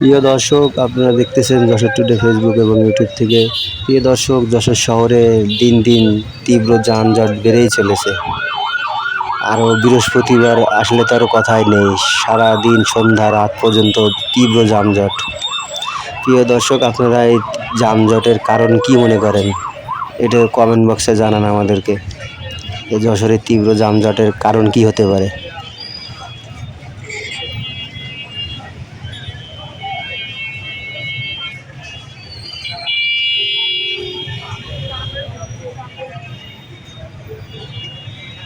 প্রিয় দর্শক, আপনারা দেখতেছেন যশোর টুডে ফেসবুক এবং ইউটিউব থেকে। প্রিয় দর্শক, যশোর শহরে দিন দিন তীব্র যানজট বেড়েই চলেছে। আরও বৃহস্পতিবার আসলে তারও কথাই নেই সারা দিন সন্ধ্যা রাত পর্যন্ত তীব্র যানজট। প্রিয় দর্শক, আপনারা এই যানজটের কারণ কি মনে করেন? এটা কমেন্ট বক্সে জানান আমাদেরকে। যশোরের তীব্র যানজটের কারণ কি হতে পারে?